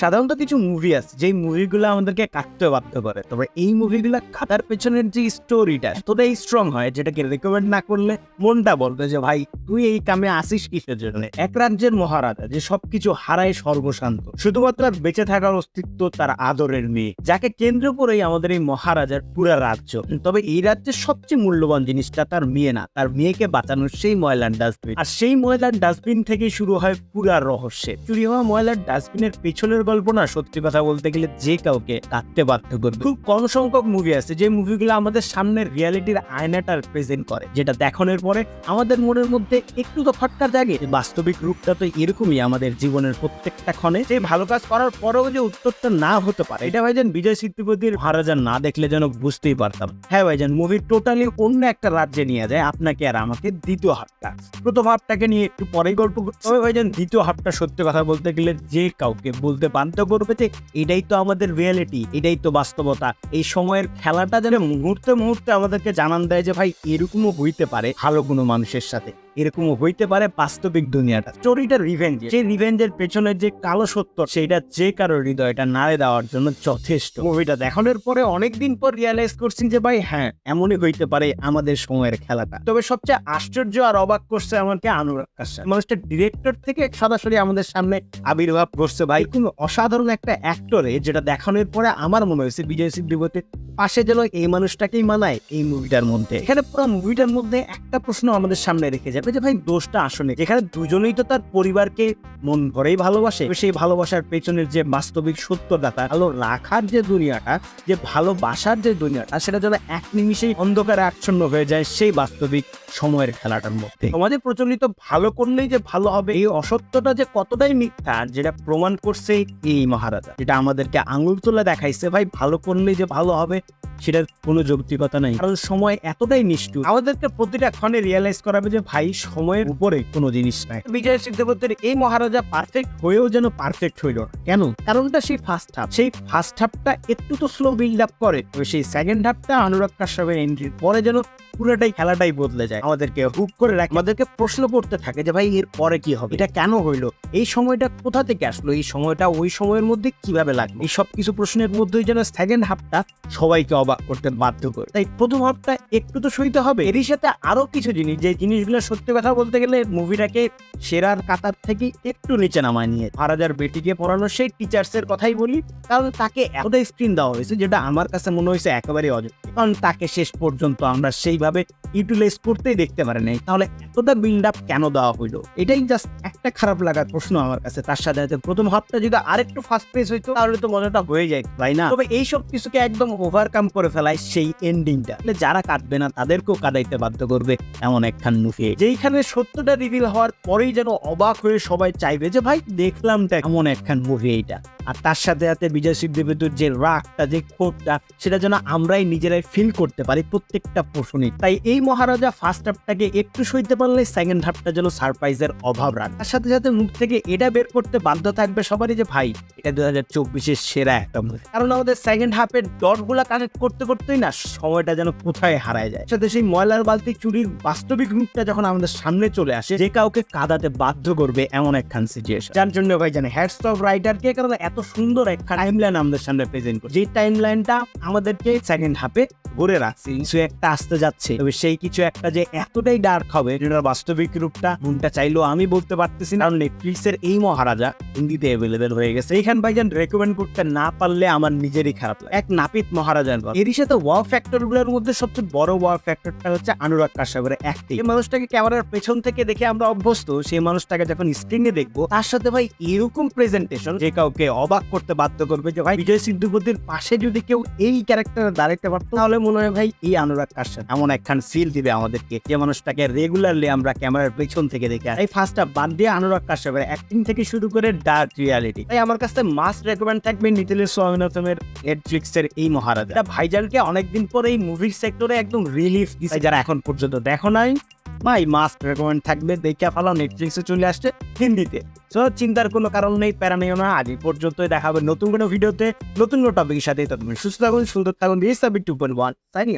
সাধারণত কিছু মুভি আছে, যেই মুভিগুলো আমাদেরকে কাটতে বাধ্য করে। তবে এই মুভিগুলো কাটার পেছনের যে স্টোরিটা এতটাই স্ট্রং হয়, যেটাকে রেকমেন্ড না করলে মনটা বলবে যে, ভাই, তুই এই কামে আসিস কিসের জন্য? এক রাজ্যের মহারাজা যে সবকিছু হারায় সর্বশান্ত, শুধুমাত্র তার বেঁচে থাকার অস্তিত্ব তার আদরের মেয়ে, যাকে কেন্দ্র করেই আমাদের এই মহারাজার পুরা রাজ্য। তবে এই রাজ্যের সবচেয়ে মূল্যবান জিনিসটা তার মেয়ে না, তার মেয়েকে বাঁচানোর সেই ময়লার ডাস্টবিন আর সেই ময়লার ডাস্টবিন থেকে শুরু হয় পুরা রহস্যে। চুরি হওয়া ময়লার ডাস্টবিনের পেছনের গল্প না, সত্যি কথা বলতে গেলে যে কাউকে কাটতে বাধ্য করবে। খুব কম সংখ্যক মুভি আছে যে মুভিগুলো আমাদের সামনে রিয়ালিটির আয়নাটা প্রেজেন্ট করে, যেটা দেখানোর পরে আমাদের মনের মধ্যে একটু তো ফটকা জাগে বাস্তবিক রূপটা তো এরকমই আমাদের জীবনের প্রত্যেকটা ক্ষণে। যে ভালো কাজ করার পরেও যে উত্তরটা না হতে পারে, এটা ভাইজান বিজয় সিদ্ধিপতির মহারাজা না দেখলে যেন বুঝতেই পারতাম। হ্যাঁ ভাইজান মুভি টোটালি অন্য একটা রাজ্যে নিয়ে যায়, আপনাকে আর আমাকে দ্বিতীয় হাফটা প্রথম হাফটাকে নিয়ে একটু পরেই গল্প করতে হবে ভাইজান, দ্বিতীয় হাফটা সত্যি কথা বলতে গেলে যে কাউকে বলতে বাধ্য করবে যে এটাই তো আমাদের রিয়েলিটি এটাই তো বাস্তবতা। এই সময়ের খেলাটা যেন মুহূর্তে মুহূর্তে আমাদেরকে জানান দেয় যে, ভাই, এরকমও হইতে পারে ভালো কোনো মানুষের সাথে। এরকমও হইতে পারে বাস্তবিক দুনিয়াটা। স্টোরিটা রিভেঞ্জ সেই রিভেঞ্জের পেছনের যে কালো সত্য, সেটা যে কারও হৃদয়টা নাড়ে দেওয়ার জন্য যথেষ্ট। মুভিটা দেখানোর পরে অনেকদিন পর রিয়ালাইজ করছি যে, ভাই হ্যাঁ এমনই হইতে পারে আমাদের সময়ের খেলাটা। তবে সবচেয়ে আশ্চর্য আর অবাক করছে আমাকে অনুরাগ কাশ্যপ মানুষটা ডিরেক্টর থেকে সরাসরি আমাদের সামনে আবির্ভাব করছে ভাই খুব অসাধারণ একটা অ্যাক্টরে যেটা দেখানোর পরে আমার মনে হয়েছে বিজয় সিদ্ধিপতির পাশে যেন এই মানুষটাকেই মানায় এই মুভিটার মধ্যে। এখানে পুরো মুভিটার মধ্যে একটা প্রশ্ন আমাদের সামনে রেখে যাবে যে ভাই দোষটা আসলে যেখানে দুজনেই তো তার পরিবারকে মন ভরেই ভালোবাসে। সেই ভালোবাসার পেছনের যে বাস্তবিক সত্যদাতা ভালো রাখার যে দুনিয়াটা, যে ভালোবাসার যে দুনিয়াটা, সেটা যেন এক নিমিষেই অন্ধকারে আচ্ছন্ন হয়ে যায় সেই বাস্তবিক সময়ের খেলাটার মধ্যে। সমাজে প্রচলিত ভালো করলেই যে ভালো হবে, এই অসত্যটা যে কতটাই মিথ্যা, যেটা প্রমাণ করছে এই মহারাজা। যেটা আমাদেরকে আঙুল তুলে দেখাইছে, ভাই, ভালো করলেই যে ভালো হবে সেটার কোনো যৌক্তিকতা নাই। কারণ সময় এতটাই নিষ্ঠুর। আমাদেরকে প্রতিটা ক্ষণে রিয়েলাইজ করাবে যে, ভাই, সময়ের উপরে কোনো জিনিস নাই। বিজয় সিদ্ধপতির এই মহারাজা পারফেক্ট হয়েও যেন পারফেক্ট হইল। কেন? কারণটা সেই ফার্স্ট হাফ সেই ফার্স্ট হাফটা একটু তো স্লো বিল্ড আপ করে। সেই সেকেন্ড হাফটা অনুরাগ কাশ্যপের এন্ট্রির পরে যেন পুরোটাই খেলাটাই বদলে যায়। আমাদেরকে হুক করে রাখে। আমাদেরকে প্রশ্ন করতে থাকে যে, ভাই, এর পরে কি হবে? এটা কেন হইল? এই সময়টা কোথা থেকে আসলো? এই সময়টা ওই সময়ের মধ্যে কীভাবে লাগল? এই সব কিছু প্রশ্নের মধ্যেই যেন সেকেন্ড হাফটা সবাইকে অবাক করতে বাধ্য করে। তাই প্রথম হাফটা একটু তো সইতে হবে। এরই সাথে আরও কিছু জিনিস, যে জিনিসগুলো সত্যি কথা বলতে গেলে মুভিটাকে সেরার কাতার থেকে একটু নিচে নামায় নিয়ে মহারাজার বেটিকে পড়ানো সেই টিচার্স এর কথাই বলি। কারণ তাকে এতটা স্ক্রিন দেওয়া হয়েছে, যেটা আমার কাছে মনে হয়েছে একেবারে অযোগ্য কারণ তাকে শেষ পর্যন্ত আমরা সেইভাবে ইউটিলাইজ করতেই দেখতে পারি নাই। তাহলে এতটা বিল্ড আপ কেন দেওয়া হইল? এটাই জাস্ট একটা খারাপ লাগার প্রশ্ন আমার কাছে। তার সাথে সাথে প্রথম হাফটা যদি আরেকটু ফাস্ট পেস হইতো, তাহলে তো মজাটা হয়ে যায়, তাই না? তবে এই সব কিছুকে একদম ওভারকাম করে ফেলায় সেই এন্ডিংটা যারা কাটবে না, তাদেরকেও কাটাইতে বাধ্য করবে এমন একখান মুভি যেইখানে সত্যটা রিভিল হওয়ার পরেই যেন অবাক হয়ে সবাই চাইবে যে, ভাই, দেখলাম তো এমন একখান মুভি এইটা। আর তার সাথে সাথে বিজয় সিদ্ধবিদ্যুৎ যে রাগটা, যে ক্ষোভটা, সেটা যেন আমরাই নিজেরাই ফিল করতে পারি প্রত্যেকটা পোষণে তাই এই মহারাজা ফার্স্ট হাফটাকে একটু সইতে পারলে সেকেন্ড হাফটা যেন সারপ্রাইজের অভাব রাখ। তার সাথে সাথে মুখ থেকে এটা বের করতে বাধ্য থাকবে সবারই যে, ভাই, এটা দু হাজার চব্বিশের সেরা একটা কারণ আমাদের সেকেন্ড হাফের ডটগুলা কানেক্ট করতে করতেই না সময়টা যেন কোথায় হারায় যায়। সাথে সেই ময়লার বালতি চুরির বাস্তবিক রূপটা যখন আমাদের সামনে চলে আসে, যে কাউকে কাদাতে বাধ্য করবে এমন একখান সিচুয়েশন যার জন্য ভাই জানে হ্যাডস অফ রাইটারকে কারণ এত সুন্দর একটা টাইমলাইন আমাদের সামনে প্রেজেন্ট করে যে টাইমলাইনটা আমাদেরকে সেকেন্ড হাফে ঘুরে রাখছে, কিছু একটা আসতে যাচ্ছে। তবে সেই কিছু একটা যে এতটাই ডার্ক হবে, যেটার বাস্তবিক রূপটা মনটা চাইলেও আমি বলতে পারতেছি না। কারণ নেটফ্লিক্সের এই মহারাজা হিন্দিতে অ্যাভেলেবেল হয়ে গেছে। এইখান ভাইজান রেকমেন্ড করতে না পারলে আমার নিজেরই খারাপ লাগে। এক নাপিত মহারাজার গল্প এরই সাথে ওয়াও ফ্যাক্টরগুলোর মধ্যে সবচেয়ে বড় ওয়াও ফ্যাক্টরটা হচ্ছে অনুরাগ কাশ্যপের অ্যাক্টিং এই মানুষটাকে ক্যামেরার পেছন থেকে দেখে আমরা অভ্যস্ত, সেই মানুষটাকে যখন স্ক্রিনে দেখব, তার সাথে ভাই এরকম প্রেজেন্টেশন যে কাউকে অবাক করতে বাধ্য করবে যে, ভাই, বিজয় সিদ্ধুপতির পাশে যদি কেউ এই ক্যারেক্টারে দাঁড়াইতে পারতো, তাহলে মনে হয়, ভাই, এই অনুরাগ কাশ্যপ এমন একখান ফিল দিবে আমাদেরকে, যে, মানুষটাকে রেগুলারলি আমরা ক্যামেরার পেছন থেকে দেখে। এই ফার্স্টটা বাদ দিয়ে অনুরাগ কাশ্যপের অ্যাক্টিং থেকে শুরু করে ডার্ক রিয়ালিটি তাই আমার কাছে মাস্ট রেকমেন্ড থাকবে নিতিলের স্বামীনাথমের নেটফ্লিক্সের এই মহারাজা। এটা ভাইজালকে অনেকদিন পর এই মুভির সেক্টরে একদম রিলিফ দিচ্ছে যারা এখন পর্যন্ত দেখো নাই, ভাই মাস্ট রেকমেন্ড থাকবে, দেখে ফেলো নেটফ্লিক্সে চলে আসছে হিন্দিতে। সো চিন্তার কোনো কারণ নেই, প্যারা নিও না। আজ পর্যন্তই, দেখা হবে নতুন কোনো ভিডিওতে। নতুন কোনো টপিকের সাথে তুমি সুস্থ থাকুন, সুন্দর থাকুন this to point one signing